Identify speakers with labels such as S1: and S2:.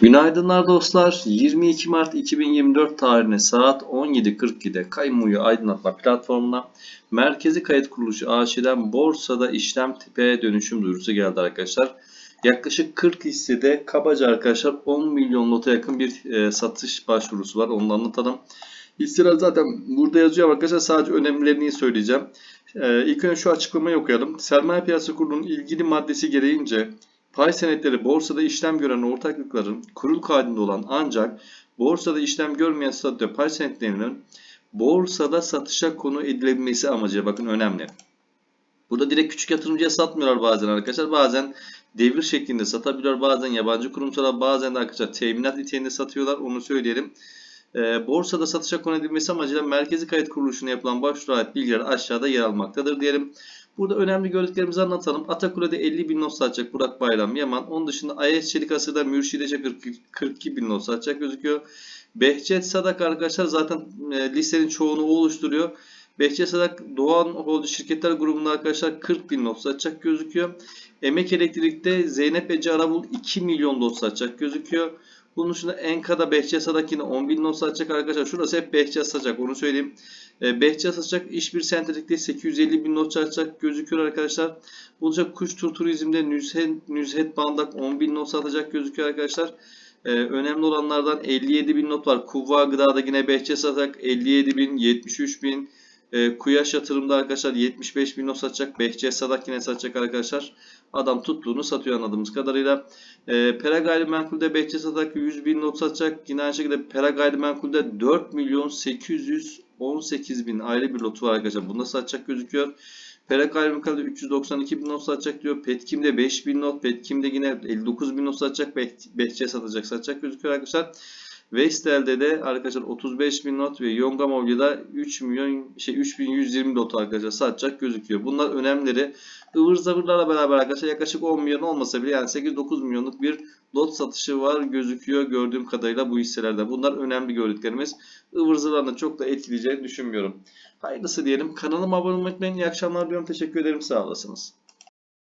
S1: Günaydınlar dostlar. 22 Mart 2024 tarihine saat 17.42'de Kaymuyu Aydınlatma platformuna Merkezi Kayıt Kuruluşu AŞ'den borsada işlem tipe dönüşüm duyurusu geldi arkadaşlar. Yaklaşık 40 hissede kabaca arkadaşlar 10 milyon nota yakın bir e, satış başvurusu var. Onu anlatalım. Hisseler zaten burada yazıyor arkadaşlar. Sadece önemlilerini söyleyeceğim. E, ilk önce şu açıklamayı okuyalım. Sermaye Piyasası Kurulu'nun ilgili maddesi gereğince Pay senetleri borsada işlem gören ortaklıkların kurul kaydında olan ancak borsada işlem görmeyen statüde pay senetlerinin borsada satışa konu edilebilmesi amacıyla bakın önemli. Burada direkt küçük yatırımcıya satmıyorlar bazen arkadaşlar. Bazen devir şeklinde satabiliyorlar. Bazen yabancı kurumsala bazen de arkadaşlar teminat niteliğinde satıyorlar. Onu söyleyelim. E, borsada satışa konu edilmesi amacıyla Merkezi Kayıt Kuruluşu'na yapılan başvuru ait bilgiler aşağıda yer almaktadır diyelim. Burada önemli gördüklerimizi anlatalım. Atakule'de 50 bin not satacak Burak Bayram Yaman. Onun dışında AES Çelik Asır'da Mürşidece 42 bin not satacak gözüküyor. Behçet Sadak arkadaşlar zaten e, listenin çoğunu oluşturuyor. Behçet Sadak Doğan Holding Şirketler grubunda arkadaşlar 40 bin not satacak gözüküyor. Emek Elektrik'te Zeynep Ece Arabul 2 milyon not satacak gözüküyor. Bunun dışında Enka'da Behçet Sadak yine 10 bin not satacak arkadaşlar. Şurası hep Behçet satacak onu söyleyeyim. E, Behçe satacak iş bir sentelikte 850 bin not satacak gözüküyor arkadaşlar. Bulacak Kuş Tur Turizm'de Nüzhet, Nüzhet Bandak 10 bin not satacak gözüküyor arkadaşlar. Ee, önemli olanlardan 57 bin not var. Kuvva Gıda'da yine Behçe Satak 57 bin, 73 bin. E, Kuyaş yatırımda arkadaşlar 75 bin not satacak. Behçe Sadak yine satacak arkadaşlar. Adam tuttuğunu satıyor anladığımız kadarıyla. E, Pera Gayrimenkul'de Behçe Sadak 100 bin not satacak. Yine aynı şekilde Pera Gayrimenkul'de 4 milyon 800 18.000 aile bir lotu var arkadaşlar. Bunda satacak gözüküyor. Perak Ayrımkalı 392 bin not satacak diyor. Petkim'de 5 bin not. Petkim'de yine 59 bin not satacak. Behçe satacak. Satacak gözüküyor arkadaşlar. Vestel'de de arkadaşlar 35 bin not ve Yonga Mobilya'da 3 milyon şey 3120 not arkadaşlar satacak gözüküyor. Bunlar önemleri. ıvır zıvırlarla beraber arkadaşlar yaklaşık 10 milyon olmasa bile yani 8-9 milyonluk bir lot satışı var gözüküyor gördüğüm kadarıyla bu hisselerde. Bunlar önemli gördüklerimiz. ıvır zıvırlarını çok da etkileyeceğini düşünmüyorum. Hayırlısı diyelim. Kanalıma abone olmayı unutmayın. İyi akşamlar diyorum. Teşekkür ederim. Sağ olasınız.